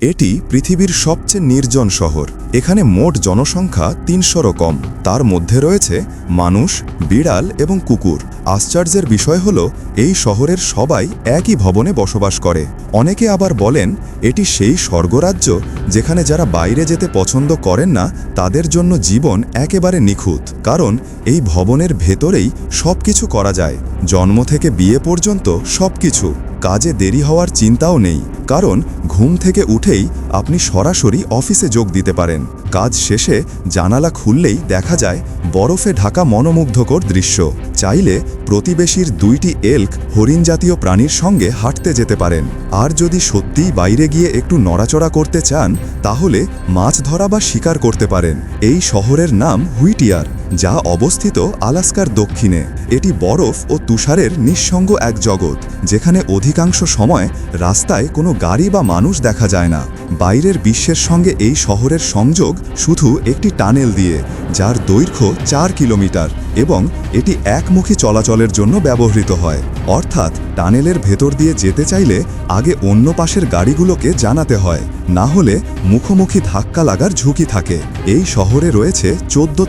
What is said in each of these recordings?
এটি পৃথিবীর সবচেয়ে নির্জন শহর। এখানে মোট জনসংখ্যা তিনশোরও কম। তার মধ্যে রয়েছে মানুষ, বিড়াল এবং কুকুর। আশ্চর্যের বিষয় হল, এই শহরের সবাই একই ভবনে বসবাস করে। অনেকে আবার বলেন, এটি সেই স্বর্গরাজ্য যেখানে যারা বাইরে যেতে পছন্দ করেন না, তাদের জন্য জীবন একেবারে নিখুঁত। কারণ, এই ভবনের ভেতরেই সব কিছু করা যায়। জন্ম থেকে বিয়ে পর্যন্ত সব কিছু কাজে দেরি হওয়ার চিন্তাও নেই। কারণ ঘুম থেকে উঠেই আপনি সরাসরি অফিসে যোগ দিতে পারেন। কাজ শেষে জানালা খুললেই দেখা যায় বরফে ঢাকা মনোমুগ্ধকর দৃশ্য। চাইলে প্রতিবেশীর দুইটি এল্ক হরিণ জাতীয় প্রাণীর সঙ্গে হাঁটতে যেতে পারেন। আর যদি সত্যিই বাইরে গিয়ে একটু নড়াচড়া করতে চান, তাহলে মাছ ধরা বা শিকার করতে পারেন। এই শহরের নাম হুইটিয়ার। যা অবস্থিত আলাস্কার দক্ষিণে। এটি বরফ ও তুষারের নিঃসঙ্গ এক জগৎ, যেখানে অধিকাংশ সময় রাস্তায় কোনো গাড়ি বা মানুষ দেখা যায় না। বাইরের বিশ্বের সঙ্গে এই শহরের সংযোগ শুধু একটি টানেল দিয়ে, যার দৈর্ঘ্য চার কিলোমিটার, এবং এটি একমুখী চলাচলের জন্য ব্যবহৃত হয়। অর্থাৎ টানেলের ভেতর দিয়ে যেতে চাইলে আগে অন্য পাশের গাড়িগুলোকে জানাতে হয়, না হলে মুখোমুখি ধাক্কা লাগার ঝুঁকি থাকে। এই শহরে রয়েছে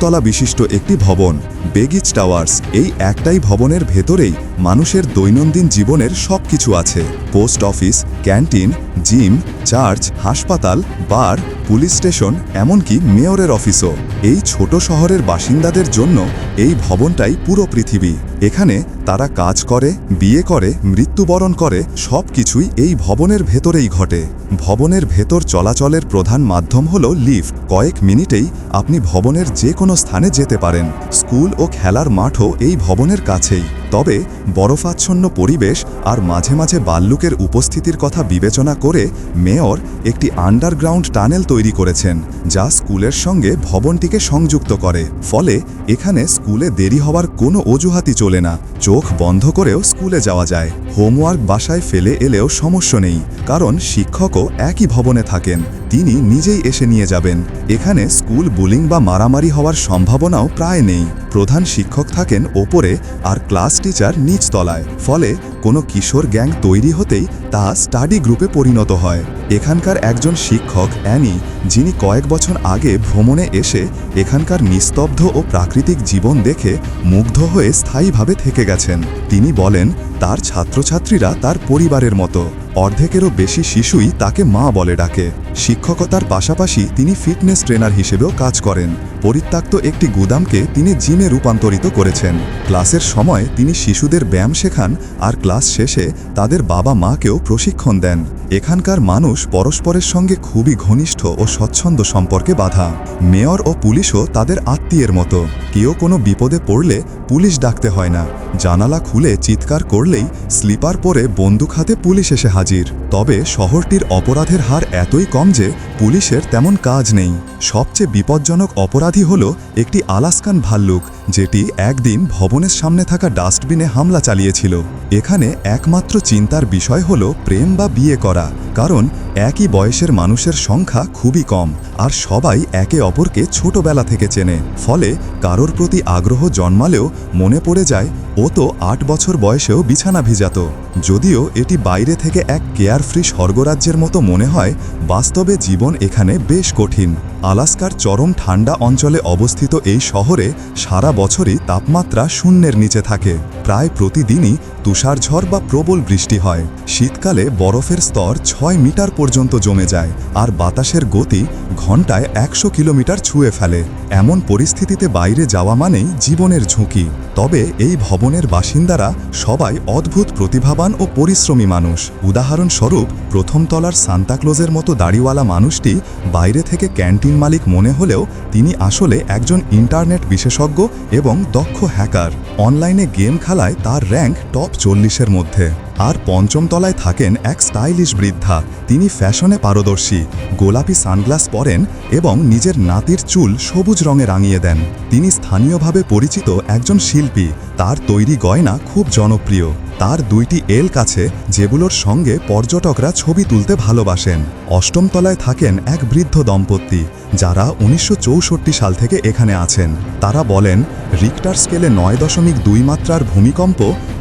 তলা বিশিষ্ট একটি ভবন, বেগিচ টাওয়ার্স। এই একটাই ভবনের ভেতরেই মানুষের দৈনন্দিন জীবনের সব কিছু আছে। Post office, canteen, gym, church, হাসপাতাল, বার, পুলিশ স্টেশন, এমনকি মেয়রের অফিসও। এই ছোট শহরের বাসিন্দাদের জন্য এই ভবনটাই পুরো পৃথিবী। এখানে তারা কাজ করে, বিয়ে করে, মৃত্যুবরণ করে সব কিছুই এই ভবনের ভেতরেই ঘটে। ভবনের ভেতর চলাচলের প্রধান মাধ্যম হল লিফট। কয়েক মিনিটেই আপনি ভবনের যে কোনো স্থানে যেতে পারেন। স্কুল ও খেলার মাঠও এই ভবনের কাছেই। তবে বরফাচ্ছন্ন পরিবেশ আর মাঝে মাঝে বাল্লুকের উপস্থিতির কথা বিবেচনা করে মেয়র একটি আন্ডারগ্রাউন্ড টানেল তৈরি করেছেন, যা স্কুলের সঙ্গে ভবনটিকে সংযুক্ত করে। ফলে এখানে স্কুলে দেরি হওয়ার কোনো অজুহাতই চলে না। চোখ বন্ধ করেও স্কুলে যাওয়া যায়। হোমওয়ার্ক বাসায় ফেলে এলেও সমস্যা নেই, কারণ শিক্ষকও একই ভবনে থাকেন। তিনি নিজেই এসে নিয়ে যাবেন। এখানে স্কুল বুলিং বা মারামারি হওয়ার সম্ভাবনাও প্রায় নেই। প্রধান শিক্ষক থাকেন ওপরে আর ক্লাস টিচার নিচতলায়। ফলে কোনো কিশোর গ্যাং তৈরি হতেই তা স্টাডি গ্রুপে পরিণত হয়। এখানকার একজন শিক্ষক, অ্যানি, যিনি কয়েক বছর আগে ভ্রমণে এসে এখানকার নিস্তব্ধ ও প্রাকৃতিক জীবন দেখে মুগ্ধ হয়ে স্থায়ীভাবে থেকে গেছেন। তিনি বলেন, তার ছাত্রছাত্রীরা তার পরিবারের মতো। অর্ধেকেরও বেশি শিশুই তাকে মা বলে ডাকে। শিক্ষকতার পাশাপাশি তিনি ফিটনেস ট্রেনার হিসেবেও কাজ করেন। পরিত্যক্ত একটি গুদামকে তিনি জিমে রূপান্তরিত করেছেন। ক্লাসের সময় তিনি শিশুদের ব্যায়াম শেখান আর ক্লাস শেষে তাদের বাবা মাকেও প্রশিক্ষণ দেন। এখানকার মানুষ পরস্পরের সঙ্গে খুবই ঘনিষ্ঠ ও স্বচ্ছন্দ সম্পর্কে বাধা। মেয়র ও পুলিশও তাদের আত্মীয়ের মতো। কেউ কোনো বিপদে পড়লে পুলিশ ডাকতে হয় না। জানালা খুলে চিৎকার করলেই স্লিপার পরে বন্দুক হাতে পুলিশ এসে হাজির। তবে শহরটির অপরাধের হার এতই কম যে পুলিশের তেমন কাজ নেই। সবচেয়ে বিপজ্জনক অপরাধী হল একটি আলাস্কান ভাল্লুক, যেটি একদিন ভবনের সামনে থাকা ডাস্টবিনে হামলা চালিয়েছিল। এখানে একমাত্র চিন্তার বিষয় হল প্রেম বা বিয়ে করা, কারণ একই বয়সের মানুষের সংখ্যা খুবই কম, আর সবাই একে অপরকে ছোটবেলা থেকে চেনে। ফলে কারোর প্রতি আগ্রহ জন্মালেও মনে পড়ে যায়, ও তো আট বছর বয়সেও বিছানা ভিজাত। যদিও এটি বাইরে থেকে এক কেয়ার ফ্রি স্বর্গরাজ্যের মতো মনে হয়, বাস্তবে জীবন এখানে বেশ কঠিন। আলাস্কার চরম ঠান্ডা অঞ্চলে অবস্থিত এই শহরে সারা বছরই তাপমাত্রা শূন্যের নিচে থাকে। প্রায় প্রতিদিনই তুষারঝড় বা প্রবল বৃষ্টি হয়। শীতকালে বরফের স্তর ছয় মিটার পর্যন্ত জমে যায় আর বাতাসের গতি ঘন্টায় একশো কিলোমিটার ছুঁয়ে ফেলে। এমন পরিস্থিতিতে বাইরে যাওয়া মানেই জীবনের ঝুঁকি। তবে এই ভবনের বাসিন্দারা সবাই অদ্ভুত প্রতিভাবান ও পরিশ্রমী মানুষ। উদাহরণস্বরূপ, প্রথম তলার সান্তাক্লোজের মতো দাড়িওয়ালা মানুষটি বাইরে থেকে ক্যান্টিন মালিক মনে হলেও তিনি আসলে একজন ইন্টারনেট বিশেষজ্ঞ এবং দক্ষ হ্যাকার। অনলাইনে গেম খেলায় তার র্যাঙ্ক টপ চল্লিশের মধ্যে। আর পঞ্চম তলায় থাকেন এক স্টাইলিশ বৃদ্ধা। তিনি ফ্যাশনে পারদর্শী, গোলাপি সানগ্লাস পরেন এবং নিজের নাতির চুল সবুজ রঙে রাঙিয়ে দেন। তিনি স্থানীয়ভাবে পরিচিত একজন শিল্পী। তার তৈরি গয়না খুব জনপ্রিয়। তার দুইটি এল কাছে যেগুলোর সঙ্গে পর্যটকরা ছবি তুলতে ভালোবাসেন। অষ্টম তলায় থাকেন এক বৃদ্ধ দম্পতি, যারা উনিশশো চৌষট্টি সাল থেকে এখানে আছেন। তারা বলেন, রিক্টার স্কেলে নয় দশমিক দুই মাত্রার ভূমিকম্প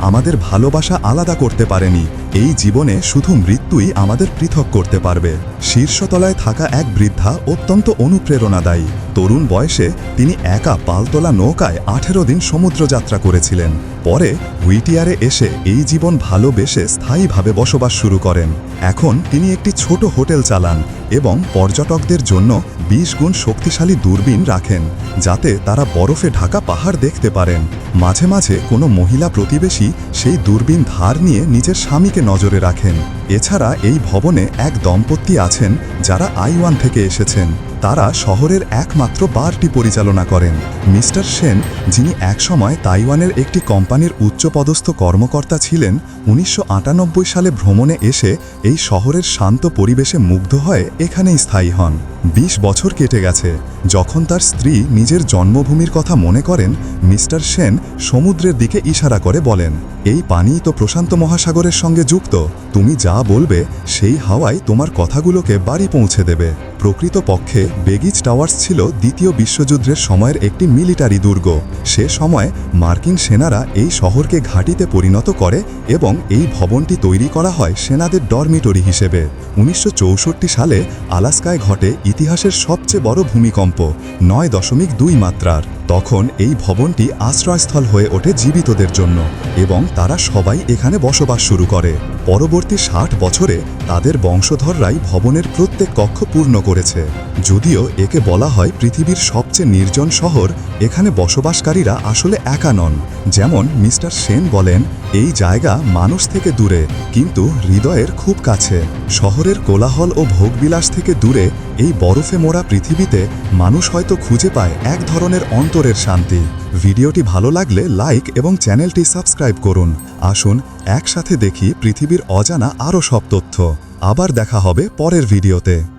আমাদের ভালোবাসা আলাদা করতে পারেনি। এই জীবনে শুধু মৃত্যুই আমাদের পৃথক করতে পারবে। শীর্ষতলায় থাকা এক বৃদ্ধা অত্যন্ত অনুপ্রেরণাদায়ী। তরুণ বয়সে তিনি একা পালতোলা নৌকায় আঠেরো দিন সমুদ্র যাত্রা করেছিলেন। পরে হুইটিয়ারে এসে এই জীবন ভালোবেসে স্থায়ীভাবে বসবাস শুরু করেন। এখন তিনি একটি ছোট হোটেল চালান এবং পর্যটকদের জন্য বিশ গুণ শক্তিশালী দূরবীন রাখেন, যাতে তারা বরফে ঢাকা পাহাড় দেখতে পারেন। মাঝে মাঝে কোনো মহিলা প্রতিবেশী সেই দূরবীন ধার নিয়ে নিজের স্বামীকে নজরে রাখেন। এছাড়া এই ভবনে এক দম্পতি আছেন যারা আইওয়ান থেকে এসেছেন। তারা শহরের একমাত্র বারটি পরিচালনা করেন। মিস্টার সেন, যিনি একসময় তাইওয়ানের একটি কোম্পানির উচ্চপদস্থ কর্মকর্তা ছিলেন, উনিশশো আটানব্বই সালে ভ্রমণে এসে এই শহরের শান্ত পরিবেশে মুগ্ধ হয়ে এখানেই স্থায়ী হন। ২০ বছর কেটে গেছে। যখন তার স্ত্রী নিজের জন্মভূমির কথা মনে করেন, মিস্টার সেন সমুদ্রের দিকে ইশারা করে বলেন, এই পানি তো প্রশান্ত মহাসাগরের সঙ্গে যুক্ত। তুমি যা বলবে, সেই হাওয়ায় তোমার কথাগুলোকে বাড়ি পৌঁছে দেবে। প্রকৃতপক্ষে, বেগিজ টাওয়ার্স ছিল দ্বিতীয় বিশ্বযুদ্ধের সময়ের একটি মিলিটারি দুর্গ। সে সময় মার্কিন সেনারা এই শহরকে ঘাঁটিতে পরিণত করে এবং এই ভবনটি তৈরি করা হয় সেনাদের ডরমিটরি হিসেবে। উনিশশো চৌষট্টি সালে আলাস্কায় ঘটে ইতিহাসের সবচেয়ে বড় ভূমিকম্প, নয় দশমিক দুই মাত্রার। তখন এই ভবনটি আশ্রয়স্থল হয়ে ওঠে জীবিতদের জন্য এবং তারা সবাই এখানে বসবাস শুরু করে। পরবর্তী ষাট বছরে তাদের বংশধররাই ভবনের প্রত্যেক কক্ষ পূর্ণ করেছে। যদিও একে বলা হয় পৃথিবীর সবচেয়ে নির্জন শহর, এখানে বসবাসকারীরা আসলে একা নন। যেমন মিস্টার সেন বলেন, এই জায়গা মানুষ থেকে দূরে, কিন্তু হৃদয়ের খুব কাছে। শহরের কোলাহল ও ভোগবিলাস থেকে দূরে, এই বরফে মোড়া পৃথিবীতে মানুষ হয়তো খুঁজে পায় এক ধরনের অন্তরের শান্তি। ভিডিওটি ভালো লাগলে লাইক এবং চ্যানেলটি সাবস্ক্রাইব করুন। আসুন, একসাথে দেখি পৃথিবীর অজানা আরও সব তথ্য। আবার দেখা হবে পরের ভিডিওতে।